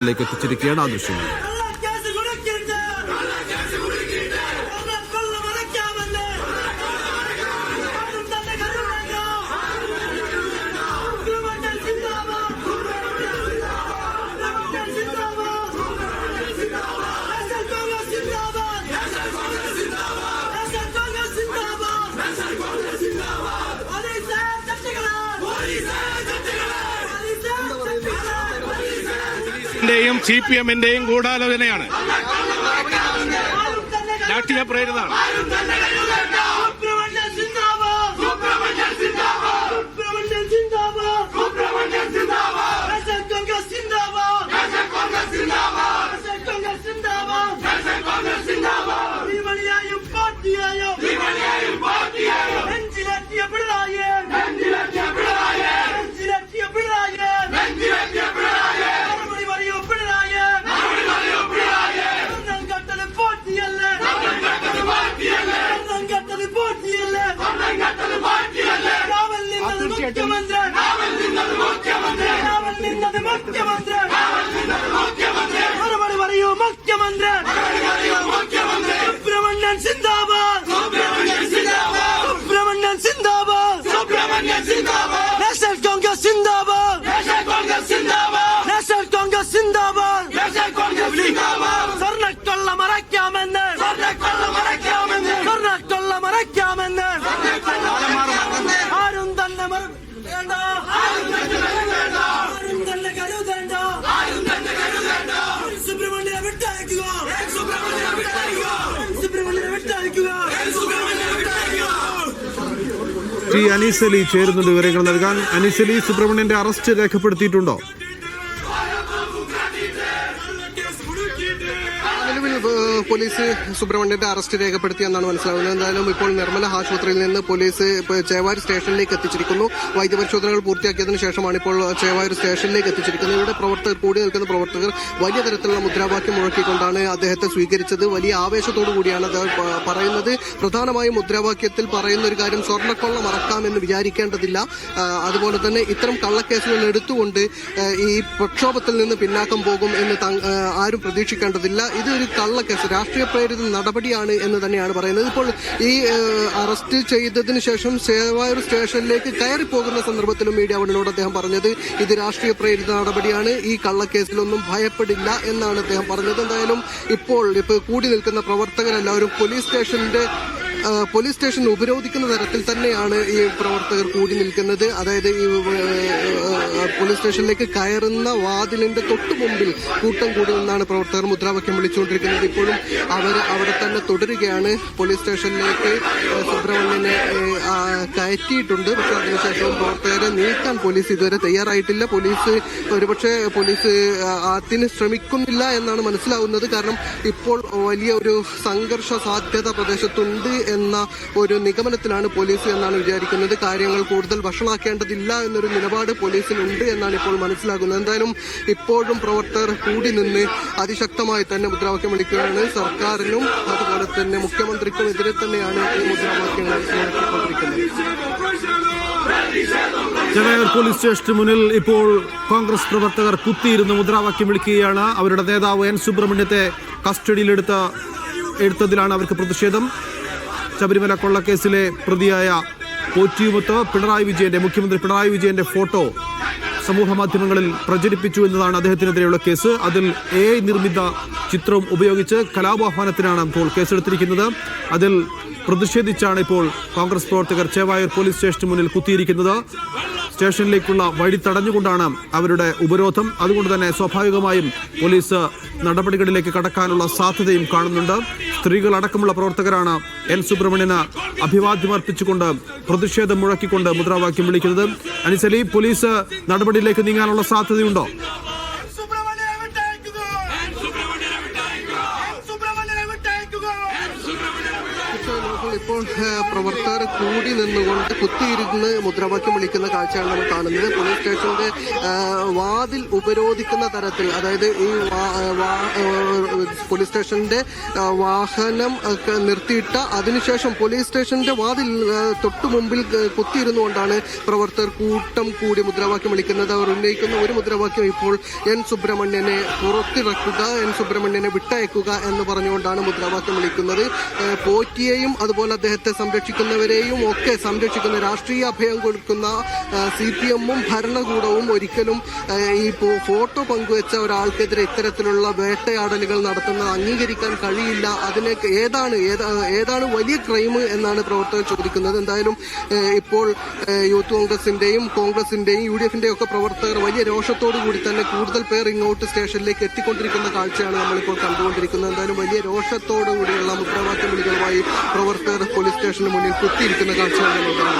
ലേക്ക് എത്തിച്ചിരിക്കുകയാണ് ആ ദൃശ്യങ്ങൾ. ന്റെയും സി പി എമ്മിന്റെയും ഗൂഢാലോചനയാണ്. രാഷ്ട്രീയ പ്രേരിതാണ് നിന്നത് മുഖ്യമന്ത്രി രാവൽ നിന്നത് മുഖ്യമന്ത്രി മറുപടി പറയൂ മുഖ്യമന്ത്രി മറുപടി പറയൂ മുഖ്യമന്ത്രി സുബ്രഹ്മണ്യൻ സിന്ദാബാദ് സുബ്രഹ്മണ്യൻ സിന്ദാബാദ് സുബ്രഹ്മണ്യൻ സിന്ദാബാദ് സുബ്രഹ്മണ്യൻ സിന്ദാബാദ് നാഷണൽ കോൺഗ്രസ് സിന്ദാബാദ് നാഷണൽ കോൺഗ്രസ് സിന്ദാബാദ് നാഷണൽ കോൺഗ്രസ് സിന്ദാബാദ് നാഷണൽ കോൺഗ്രസ് സിന്ദാബാദ് സ്വർണ്ണക്കൊള്ള മറയ്ക്കാമെന്ന് സ്വർണ്ണക്കൊള്ള മറയ്ക്കാമെന്ന് സ്വർണ്ണക്കൊള്ള മറയ്ക്കാമെന്ന് ആരും തന്നെ മറ- വേണ്ട. ടി അനീസലി ചേരുന്നുണ്ട് വിവരങ്ങൾ നൽകാൻ അനീസലി സുബ്രഹ്മണ്യന്റെ അറസ്റ്റ് രേഖപ്പെടുത്തിയിട്ടുണ്ടോ? നിലവിൽ പോലീസ് സുബ്രഹ്മണ്യന്റെ അറസ്റ്റ് രേഖപ്പെടുത്തി എന്നാണ് മനസ്സിലാവുന്നത്. എന്തായാലും ഇപ്പോൾ നിർമ്മല ആശുപത്രിയിൽ നിന്ന് പോലീസ് ചേവായൂർ സ്റ്റേഷനിലേക്ക് എത്തിച്ചിരിക്കുന്നു. വൈദ്യപരിശോധനകൾ പൂർത്തിയാക്കിയതിനു ശേഷമാണ് ഇപ്പോൾ ചേവായൂർ സ്റ്റേഷനിലേക്ക് എത്തിച്ചിരിക്കുന്നത്. ഇവിടെ പ്രവർത്തകർ കൂടി നിൽക്കുന്ന പ്രവർത്തകർ വലിയ തരത്തിലുള്ള മുദ്രാവാക്യം മുഴക്കിക്കൊണ്ടാണ് അദ്ദേഹത്തെ സ്വീകരിച്ചത്. വലിയ ആവേശത്തോടു കൂടിയാണ് അദ്ദേഹം പറയുന്നത്. പ്രധാനമായും മുദ്രാവാക്യത്തിൽ പറയുന്ന ഒരു കാര്യം സ്വർണക്കൊള്ള മറക്കാമെന്ന് വിചാരിക്കേണ്ടതില്ല. അതുപോലെ തന്നെ ഇത്തരം കള്ളക്കേസുകൾ എടുത്തുകൊണ്ട് ഈ പ്രക്ഷോഭത്തിൽ നിന്ന് പിന്നാക്കം പോകും എന്ന് ആരും പ്രതീക്ഷിക്കേണ്ടതില്ല. ഇതൊരു കള്ളക്കേസ് രാഷ്ട്രീയ പ്രേരിത നടപടിയാണ് എന്ന് തന്നെയാണ് പറയുന്നത്. ഇപ്പോൾ ഈ അറസ്റ്റ് ചെയ്തതിന് ശേഷം സേവായൂർ സ്റ്റേഷനിലേക്ക് കയറി പോകുന്ന സന്ദർഭത്തിലും മീഡിയ വണ്ണിനോട് അദ്ദേഹം പറഞ്ഞത് ഇത് രാഷ്ട്രീയ പ്രേരിത നടപടിയാണ്. ഈ കള്ളക്കേസിലൊന്നും ഭയപ്പെടില്ല എന്നാണ് അദ്ദേഹം പറഞ്ഞത്. എന്തായാലും ഇപ്പോൾ ഇപ്പോൾ കൂടി നിൽക്കുന്ന പ്രവർത്തകരെല്ലാവരും പോലീസ് സ്റ്റേഷന്റെ ആ, പോലീസ് സ്റ്റേഷൻ ഉപരോധിക്കുന്ന തരത്തിൽ തന്നെയാണ് ഈ പ്രവർത്തകർ കൂടി നിൽക്കുന്നത്. അതായത് ഈ പോലീസ് സ്റ്റേഷനിലേക്ക് കയറുന്ന വാതിലിന്റെ തൊട്ടു മുമ്പിൽ കൂട്ടം കൂടി നിന്നാണ് പ്രവർത്തകർ മുദ്രാവാക്യം വിളിച്ചുകൊണ്ടിരിക്കുന്നത്. ഇപ്പോഴും അവർ അവിടെ തന്നെ തുടരുകയാണ്. പോലീസ് സ്റ്റേഷനിലേക്ക് സുബ്രഹ്മണ്യനെ കയറ്റിയിട്ടുണ്ട്. പക്ഷെ അതിനുശേഷവും പ്രവർത്തകരെ നീക്കാൻ പോലീസ് ഇതുവരെ തയ്യാറായിട്ടില്ല. പോലീസ് ഒരുപക്ഷെ പോലീസ് അതിന് ശ്രമിക്കുന്നില്ല എന്നാണ് മനസ്സിലാവുന്നത്. കാരണം ഇപ്പോൾ വലിയ ഒരു സംഘർഷ സാധ്യത പ്രദേശത്തുണ്ട് എന്ന ഒരു നിഗമനത്തിലാണ് പോലീസ് എന്നാണ് വിചാരിക്കുന്നത്. കാര്യങ്ങൾ കൂടുതൽ വഷളാക്കേണ്ടതില്ല എന്നൊരു നിലപാട് പോലീസിനുണ്ട് എന്നാണ് ഇപ്പോൾ മനസ്സിലാകുന്നത്. എന്തായാലും ഇപ്പോഴും പ്രവർത്തകർ കൂടി നിന്ന് അതിശക്തമായി തന്നെ മുദ്രാവാക്യം വിളിക്കുകയാണ്. സർക്കാരിനും അതുപോലെ തന്നെ മുഖ്യമന്ത്രിക്കും എതിരെ തന്നെയാണ് ഈ മുദ്രാവാക്യങ്ങൾ ചെന്നൈ പോലീസ് സ്റ്റേഷന് മുന്നിൽ ഇപ്പോൾ കോൺഗ്രസ് പ്രവർത്തകർ കുത്തിയിരുന്ന് മുദ്രാവാക്യം വിളിക്കുകയാണ്. അവരുടെ നേതാവ് എൻ സുബ്രഹ്മണ്യത്തെ കസ്റ്റഡിയിലെടുത്ത എടുത്തതിലാണ് അവർക്ക് പ്രതിഷേധം. ശബരിമല കൊള്ളക്കേസിലെ പ്രതിയായ കോറ്റിയുമുത്ത് പിണറായി വിജയന്റെ മുഖ്യമന്ത്രി പിണറായി വിജയന്റെ ഫോട്ടോ സമൂഹ മാധ്യമങ്ങളിൽ പ്രചരിപ്പിച്ചു എന്നതാണ് അദ്ദേഹത്തിനെതിരെയുള്ള കേസ്. അതിൽ എ നിർമ്മിത ചിത്രം ഉപയോഗിച്ച് കലാപാഹ്വാനത്തിനാണ് ഇപ്പോൾ കേസെടുത്തിരിക്കുന്നത്. അതിൽ പ്രതിഷേധിച്ചാണ് ഇപ്പോൾ കോൺഗ്രസ് പ്രവർത്തകർ ചേവായൂർ പോലീസ് സ്റ്റേഷന് മുന്നിൽ കുത്തിയിരിക്കുന്നത്. സ്റ്റേഷനിലേക്കുള്ള വഴി തടഞ്ഞുകൊണ്ടാണ് അവരുടെ ഉപരോധം. അതുകൊണ്ട് തന്നെ സ്വാഭാവികമായും പോലീസ് നടപടികളിലേക്ക് കടക്കാനുള്ള സാധ്യതയും കാണുന്നുണ്ട്. സ്ത്രീകൾ അടക്കമുള്ള പ്രവർത്തകരാണ് എൻ സുബ്രഹ്മണ്യന് അഭിവാദ്യം അർപ്പിച്ചുകൊണ്ട് പ്രതിഷേധം മുഴക്കിക്കൊണ്ട് മുദ്രാവാക്യം വിളിക്കുന്നത്. അനിസലി പോലീസ് നടപടിയിലേക്ക് നീങ്ങാനുള്ള സാധ്യതയുണ്ടോ? പ്രവർത്തകർ കൂടി നിന്നുകൊണ്ട് കുത്തിയിരുന്ന് മുദ്രാവാക്യം വിളിക്കുന്ന കാഴ്ചയാണ് നമ്മൾ കാണുന്നത്. പോലീസ് സ്റ്റേഷന്റെ വാതിൽ ഉപരോധിക്കുന്ന തരത്തിൽ അതായത് ഈ പോലീസ് സ്റ്റേഷന്റെ വാഹനം നിർത്തിയിട്ട അതിനുശേഷം പോലീസ് സ്റ്റേഷന്റെ വാതിൽ തൊട്ടു മുമ്പിൽ കുത്തിയിരുന്നു കുത്തിയിരുന്നുകൊണ്ടാണ് പ്രവർത്തകർ കൂട്ടം കൂടി മുദ്രാവാക്യം വിളിക്കുന്നത്. അവർ ഉന്നയിക്കുന്ന ഒരു മുദ്രാവാക്യം ഇപ്പോൾ എൻ സുബ്രഹ്മണ്യനെ പുറത്തിറക്കുക എൻ സുബ്രഹ്മണ്യനെ വിട്ടയക്കുക എന്ന് പറഞ്ഞുകൊണ്ടാണ് മുദ്രാവാക്യം വിളിക്കുന്നത്. പോറ്റിയെയും അതുപോലെ അദ്ദേഹത്തെ സംരക്ഷിക്കുന്നവരെയും ഒക്കെ സംരക്ഷിക്കുന്ന രാഷ്ട്രീയ അഭയം കൊടുക്കുന്ന സി പി എമ്മും ഭരണകൂടവും ഒരിക്കലും ഈ ഫോട്ടോ പങ്കുവെച്ച ഒരാൾക്കെതിരെ ഇത്തരത്തിലുള്ള വേട്ടയാടലുകൾ നടത്തുന്നത് അംഗീകരിക്കാൻ കഴിയില്ല. അതിനെ ഏതാണ് ഏതാണ് വലിയ ക്രൈം എന്നാണ് പ്രവർത്തകർ ചോദിക്കുന്നത്. എന്തായാലും ഇപ്പോൾ യൂത്ത് കോൺഗ്രസിന്റെയും കോൺഗ്രസിന്റെയും യു ഡി എഫിന്റെയും ഒക്കെ പ്രവർത്തകർ വലിയ രോഷത്തോടു കൂടി തന്നെ കൂടുതൽ പേർ ഇങ്ങോട്ട് സ്റ്റേഷനിലേക്ക് എത്തിക്കൊണ്ടിരിക്കുന്ന കാഴ്ചയാണ് നമ്മളിപ്പോൾ കണ്ടുകൊണ്ടിരിക്കുന്നത്. എന്തായാലും വലിയ രോഷത്തോടു കൂടിയുള്ള മുദ്രാവാക്യം വിളികളുമായി പ്രവർത്തകർ പോലീസ് സ്റ്റേഷന് മുന്നിൽ കുത്തിയിരിക്കുന്ന കാഴ്ചയാണ് നമുക്ക്